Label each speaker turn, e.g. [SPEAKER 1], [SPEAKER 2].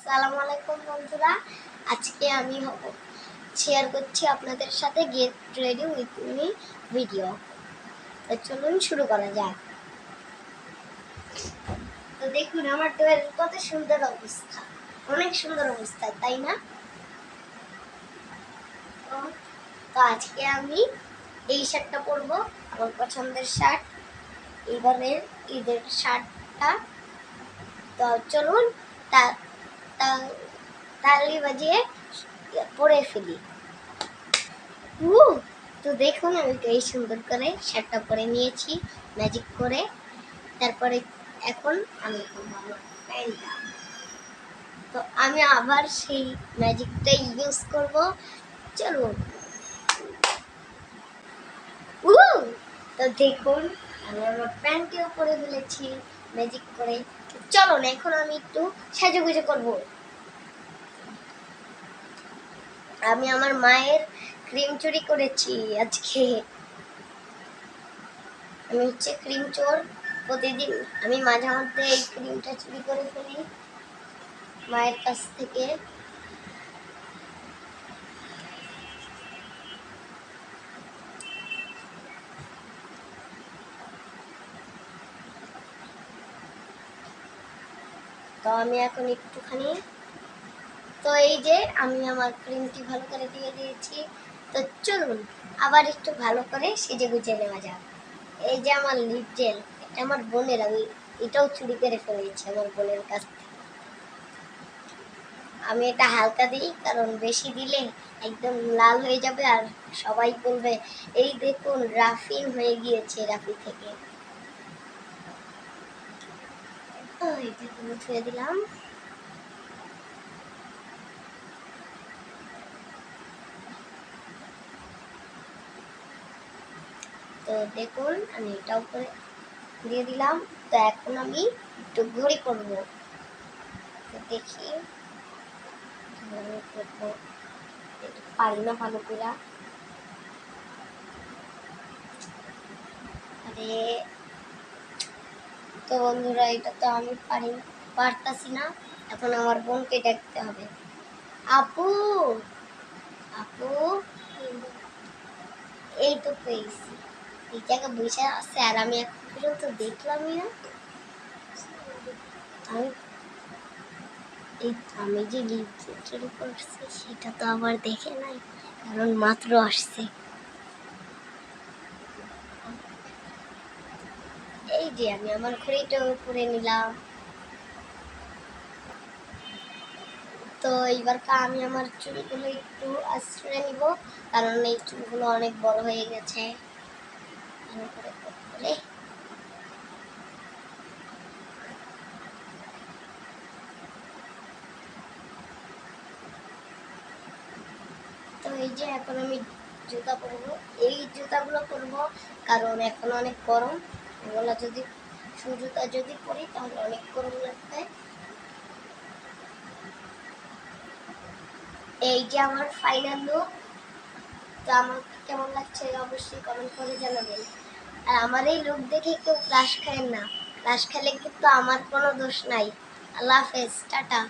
[SPEAKER 1] আসসালামু আলাইকুম বন্ধুরা। আজকে আমি হব শেয়ার করছি আপনাদের সাথে get ready with me video চলুন শুরু করা যাক। তো দেখুন, আমার ডোয়ের কত সুন্দর অবস্থা। অনেক সুন্দর অবস্থা, তাই না? তো- আজকে আমি এই শার্টটা পরবো, আমার পছন্দের শার্ট এবারের ঈদের শার্টটা তো চলুন, তা- তালি বাজিয়ে পরে ফেলি। তো দেখুন, আমি এই সুন্দর করে শার্টটা পরে নিয়েছি ম্যাজিক করে। তারপরে এখন আমি প্যান্টটা তো আমি আবার সেই ম্যাজিকটা ইউজ করব। চলুন উ তো দেখুন, আমি আমার প্যান্টটিও পরে ফেলেছি। ম্যাজিক করে। চলো না, এখন আমি একটু সাজুগুজু করব। আমি আমার মায়ের ক্রিম চুরি করেছি আজকে। আমি হচ্ছে ক্রিম চোর। প্রতিদিন আমি মাঝে মধ্যে এই ক্রিমটা চুরি করে ফেলি মায়ের কাছ থেকে। তো আমি এখন একটুখানি, তো এই যে আমি আমার ক্রিমটি ভালো করে দিয়ে দিয়েছি। তো চলুন, আবার একটু ভালো করে সেজে গুজে নেওয়া যাক। এই যে আমার লিপ জেল এটা আমার বোনের, আমি এটাও চুরি করে ফেলেছি আমার বোনের কাছ থেকে। আমি এটা হালকা দিই, কারণ বেশি দিলে একদম লাল হয়ে যাবে আর সবাই বলবে, এই দেখুন রাফি হয়ে গিয়েছে রাফি থেকে। দিলাম। তো দেখুন, আমি এটা উপরে দিয়ে দিলাম। তো এখন আমি একটু ঘড়ি করব। তো দেখি করব। পারি না ভালো করে। আরে তো বন্ধুরা, এটা তো আমি পারি পারতাছি না। এখন আমার বোনকে ডাকতে হবে। আপু! আপু! এই তো পেয়েছি। এই জায়গায় বসে আছে আর আমি এখন পর্যন্ত দেখলামই না। আমি এই আমি যে চুরি করছি, সেটা তো আবার দেখে নাই। কারণ মাত্র আসছে। যে আমি আমার ঘড়িটা পরে নিলাম। তো এইবার কা, আমি আমার চুলগুলো একটু আশ্রয় নিব, কারণ এই চুলগুলো অনেক বড় হয়ে গেছে। করে করে। তো এই যে এখন আমি জুতা পরবো, এই জুতাগুলো পরবো, কারণ এখন অনেক গরম। এগুলো যদি শু জুতা যদি পরি, তাহলে অনেক গরম লাগবে। এই যে আমার ফাইনাল লুক তো আমার কেমন লাগছে অবশ্যই কমেন্ট করে জানাবেন। আর আমার এই লুক দেখে কেউ ক্লাস খায় না। ক্লাস খেলে কিন্তু আমার কোনো দোষ নাই। আল্লাহ হাফেজ, টাটা।